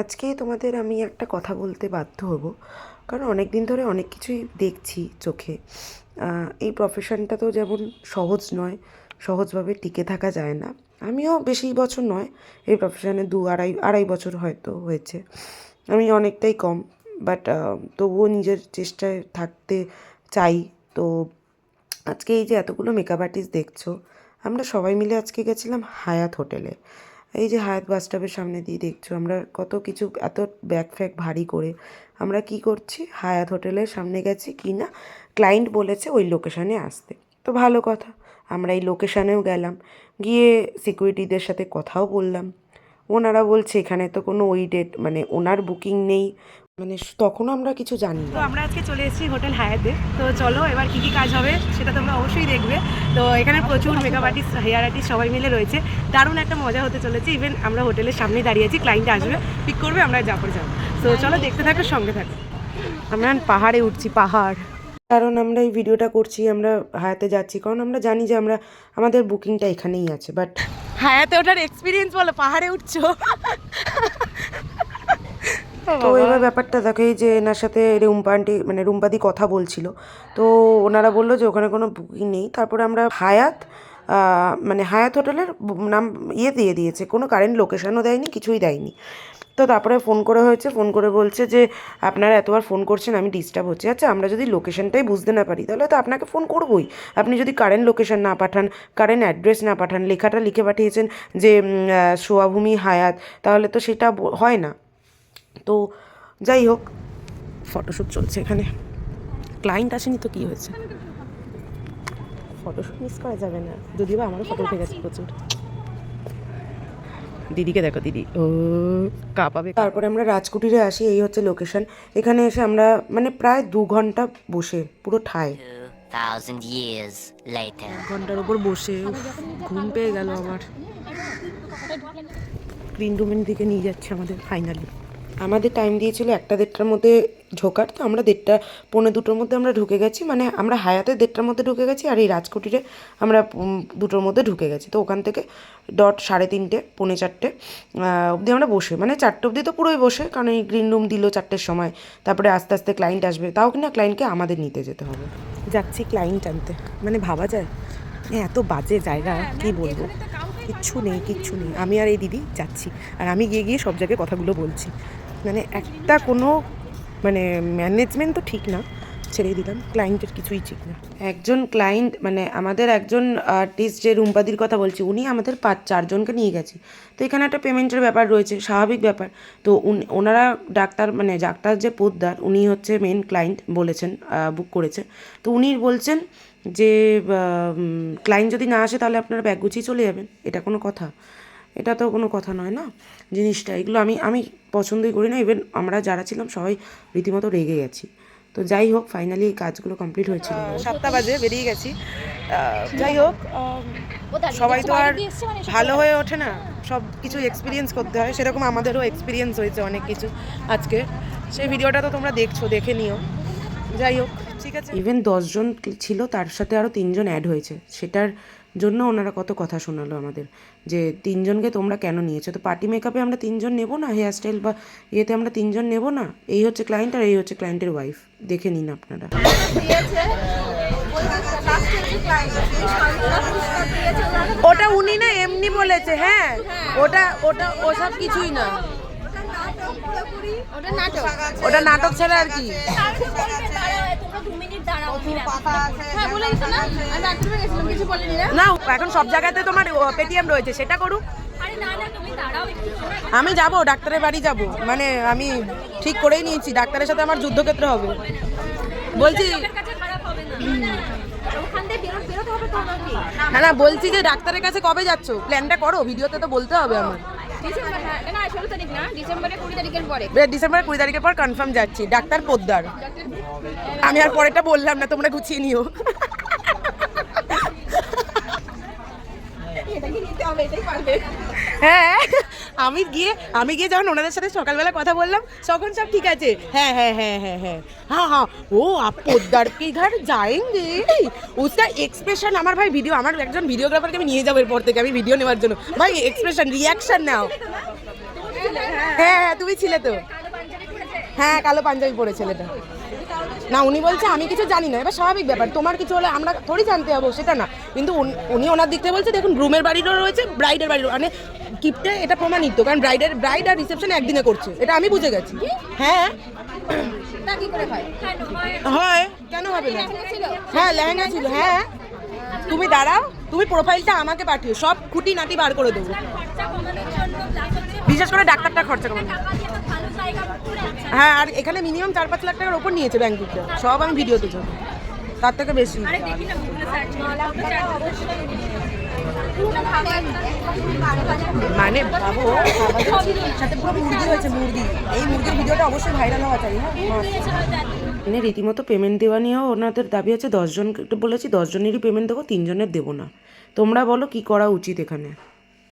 আজকে তোমাদের আমি একটা কথা বলতে বাধ্য হব। কারণ অনেক দিন ধরে অনেক কিছুই দেখছি চোখে। এই প্রফেশনটা তো যেমন সহজ নয়, সহজভাবে টিকে থাকা যায় না। আমিও বেশি বছর নয়, এই প্রফেশনে দু আড়াই আড়াই বছর হয়তো হয়েছে। আমি অনেকটাই কম বাট তবুও নিজের চেষ্টায় থাকতে চাই। তো আজকে এই যে এতগুলো মেকআপ আর্টিস্ট দেখছ, আমরা সবাই মিলে আজকে গেছিলাম হায়াত হোটেলে। এই যে হায়াত বাস স্টপের সামনে দিয়ে দেখছ, আমরা কত কিছু, এত ব্যাগ ফ্যাগ ভারী করে। আমরা কি করছি? হায়াত হোটেলের সামনে গেছি কি না? ক্লায়েন্ট বলেছে ওই লোকেশানে আসতে। তো ভালো কথা, আমরা এই লোকেশানেও গেলাম। গিয়ে সিকিউরিটিদের সাথে কথাও বললাম। ওনারা বলছে, এখানে তো কোনো ওই ডেট মানে ওনার বুকিং নেই। মানে তখনও আমরা কিছু জানি তো আমরা আজকে চলে এসেছি হোটেল হায়াতে। তো চলো এবার কি কি কাজ হবে সেটা তোমরা অবশ্যই দেখবে। তো এখানে প্রচুর মেকআপ আর্টিস্ট হেয়ার আর্টিস্ট সবাই মিলে রয়েছে। দারুণ একটা মজা হতে চলেছে। ইভেন আমরা হোটেলের সামনে দাঁড়িয়ে আছি ক্লায়েন্ট আসবে পিক করবে আমরা যাব যাব। তো চলো দেখতে থাকো সঙ্গে থাকো। আমরা পাহাড়ে উঠছি পাহাড়। কারণ আমরা এই ভিডিওটা করছি আমরা হায়াতে যাচ্ছি। কারণ আমরা জানি যে আমরা আমাদের বুকিংটা এখানেই আছে বাট হায়াতে ওঠার এক্সপিরিয়েন্স বলো পাহাড়ে উঠছো। তো এবার ব্যাপারটা দেখো, এই যে এনার সাথে রুম্পা আন্টি মানে রুম্পাদি কথা বলছিল। তো ওনারা বলল যে ওখানে কোনো বুকিং নেই। তারপরে আমরা হায়াত মানে হায়াত হোটেলের নাম ইয়ে দিয়ে দিয়েছে। কোনো কারেন্ট লোকেশনও দেয়নি, কিছুই দেয়নি। তো তারপরে ফোন করে হয়েছে, ফোন করে বলছে যে আপনারা এতবার ফোন করছেন, আমি ডিস্টার্ব হচ্ছে। আচ্ছা আমরা যদি লোকেশনটাই বুঝতে না পারি, তাহলে তো আপনাকে ফোন করবোই। আপনি যদি কারেন্ট লোকেশন না পাঠান কারেন্ট অ্যাড্রেস না পাঠান, লেখাটা লিখে পাঠিয়েছেন যে সোয়াভূমি হায়াত, তাহলে তো সেটা হয় না। তো যাই হোক ফটোশ্যুট চলছে এখানে। ক্লায়েন্ট আসেনি তো কি হয়েছে? ফটোশ্যুট মিস করা যাবে না। যদিও বা আমারও ফটো উঠে গেছে প্রচুর। দিদিকে দেখো দিদি। ও কাঁপাবে তারপরে আমরা রাজকুটিরে আসি এই হচ্ছে লোকেশন এখানে এসে আমরা মানে প্রায় দু ঘণ্টা বসে পুরো ঠায়। 2,000 years later. ঘণ্টার উপর বসে ঘুম পেয়ে গেল আমার গ্রিন রুমের দিকে নিয়ে যাচ্ছে আমাদের ফাইনালি আমাদের টাইম দিয়েছিল একটা দেড়টার মধ্যে ঢোকার তো আমরা দেড়টা পৌনে দুটোর মধ্যে আমরা ঢুকে গেছি মানে আমরা হায়াতে দেড়টার মধ্যে ঢুকে গেছি আর এই রাজকুটিরে আমরা দুটোর মধ্যে ঢুকে গেছি। তো ওখান থেকে ডট সাড়ে তিনটে পৌনে চারটে অবধি আমরা বসে মানে চারটে অবধি তো পুরোই বসে কারণ এই গ্রিন রুম দিল চারটের সময় তারপরে আস্তে আস্তে ক্লায়েন্ট আসবে তাও কিনা ক্লায়েন্টকে আমাদের নিতে যেতে হবে। যাচ্ছি ক্লায়েন্ট আনতে মানে ভাবা যায় এ এত বাজে জায়গা কি বলব? কিচ্ছু নেই কিচ্ছু নেই আমি আর এই দিদি যাচ্ছি আর আমি গিয়ে গিয়ে সব জায়গায় কথাগুলো বলছি। মানে একটা কোনো মানে ম্যানেজমেন্ট তো ঠিক না, ছেড়ে দিলাম। ক্লায়েন্টের কিছুই ঠিক না। একজন ক্লায়েন্ট মানে আমাদের একজন আর্টিস্ট যে রুম্পাদির কথা বলছি, উনি আমাদের পাঁচ, চারজনকে নিয়ে গেছে। তো এখানে একটা পেমেন্টের ব্যাপার রয়েছে, স্বাভাবিক ব্যাপার। তো ওনারা ডাক্তার মানে ডাক্তার যে পোদ্দার, উনি হচ্ছে মেন ক্লায়েন্ট বলেছেন বুক করেছে। তো উনি বলছেন যে ক্লায়েন্ট যদি না আসে তাহলে আপনারা ব্যাগ গুছিয়ে চলে যাবেন। এটা কোনো কথা। এটা তো কোনো কথা নয় না? জিনিসটা এগুলো আমি আমি পছন্দই করি না। ইভেন আমরা যারা ছিলাম সবাই রীতিমতো রেগে গেছি। তো যাই হোক ফাইনালি এই কাজগুলো কমপ্লিট হয়েছিল। সাতটা বাজে বেরিয়ে গেছি। যাই হোক সবাই তো আর ভালো হয়ে ওঠে না। সব কিছু এক্সপিরিয়েন্স করতে হয়। সেরকম আমাদেরও এক্সপিরিয়েন্স হয়েছে অনেক কিছু আজকে। সেই ভিডিওটা তো তোমরা দেখছ দেখে নিও। যাই হোক ঠিক আছে। ইভেন দশজন ছিল তার সাথে আরও তিনজন অ্যাড হয়েছে। সেটার জন্য ওনারা কত কথা শোনালো আমাদের, যে তিনজনকে তোমরা কেন নিয়েছো? তো পার্টি মেকআপে আমরা তিনজন নেব না? হেয়ার স্টাইল বা ইয়েতে আমরা তিনজন নেব না? এই হচ্ছে ক্লায়েন্ট আর এই হচ্ছে ক্লায়েন্টের ওয়াইফ দেখে নিন আপনারা। ওটা উনি না এমনি বলেছে হ্যাঁ। ওটা ওটা ওসব কিছুই না ওটা নাটক। ওটা নাটক ছাড়া আর কি? হ্যাঁ না। আমি বাথরুমে গেছিলাম কিছু বলেনি না? না এখন সব জায়গাতে তোমার পেটিএম রয়েছে সেটা করুক। আরে না না তুমি দাঁড়াও একটু আমি যাব ডাক্তারের বাড়ি যাব। মানে আমি ঠিক করেই নিয়েছি ডাক্তারের সাথে আমার যুদ্ধক্ষেত্র হবে। বলছি লোকের কাছে খারাপ হবে না। না বলছি যে ডাক্তারের কাছে কবে যাচ্ছ? প্ল্যানটা করো ভিডিওতে তো বলতে হবে আমার। হ্যাঁ ডিসেম্বরের কুড়ি তারিখের কুড়ি তারিখের পর কনফার্ম যাচ্ছি। ডাক্তার পোদ্দার। আমি আর পরেটা বললাম না তোমরা গুছিয়ে নিও। হ্যাঁ আমি গিয়ে আমি গিয়ে যখন ওনাদের সাথে সকালবেলা কথা বললাম তখন সব ঠিক আছে। হ্যাঁ হ্যাঁ হ্যাঁ হ্যাঁ হ্যাঁ। হ্যাঁ হ্যাঁ। ও আপ পোদ্দার কি ঘর? যায়েঙ্গে ওটা এক্সপ্রেশন আমার ভাই ভিডিও আমার একজন ভিডিওগ্রাফারকে আমি নিয়ে যাব এরপর থেকে আমি ভিডিও নেওয়ার জন্য। ভাই এক্সপ্রেশন রিয়াকশন নাও। হ্যাঁ হ্যাঁ তুমি ছিলে তো? হ্যাঁ কালো পাঞ্জাবি পরে ছেলেটা। না উনি বলছে আমি কিছু জানি না। এবার স্বাভাবিক ব্যাপার। তোমার কিছু হলে আমরা থোড়ি জানতে যাব সেটা না। কিন্তু উনি ওনার দিক থেকে বলছে দেখুন গ্রুমের বাড়িরও রয়েছে ব্রাইডের বাড়িরও মানে কিপটে এটা প্রমাণিত কারণ ব্রাইডের ব্রাইড আর রিসেপশন একদিনে করছে। এটা আমি বুঝে গেছি। হ্যাঁ। তা কি করে হয়? কেন কেন হবে না? হ্যাঁ লেহেঙ্গা ছিল হ্যাঁ। তুমি দাঁড়াও তুমি প্রোফাইলটা আমাকে পাঠিও। সব খুঁটি নাটি বার করে দেবো। বিশেষ করে ডাক্তারটা খরচা কমানো হ্যাঁ আর এখানে মিনিমাম চার পাঁচ লাখ টাকার ওপর নিয়েছে ব্যাংক থেকে সব আমি ভিডিও তুলছি। তার থেকে বেশি। মানে ভাবো সাথে পুরো মুরগি হয়েছে মুরগি। এই মুরগির ভিডিওটা অবশ্যই ভাইরাল হওয়া চাই হ্যাঁ? মানে রীতিমতো পেমেন্ট দেওয়া নিয়েও ওনাদের দাবি আছে দশজনকে বলেছি দশজনেরই পেমেন্ট দেবো তিনজনের দেবো না। তোমরা বলো কি করা উচিত এখানে?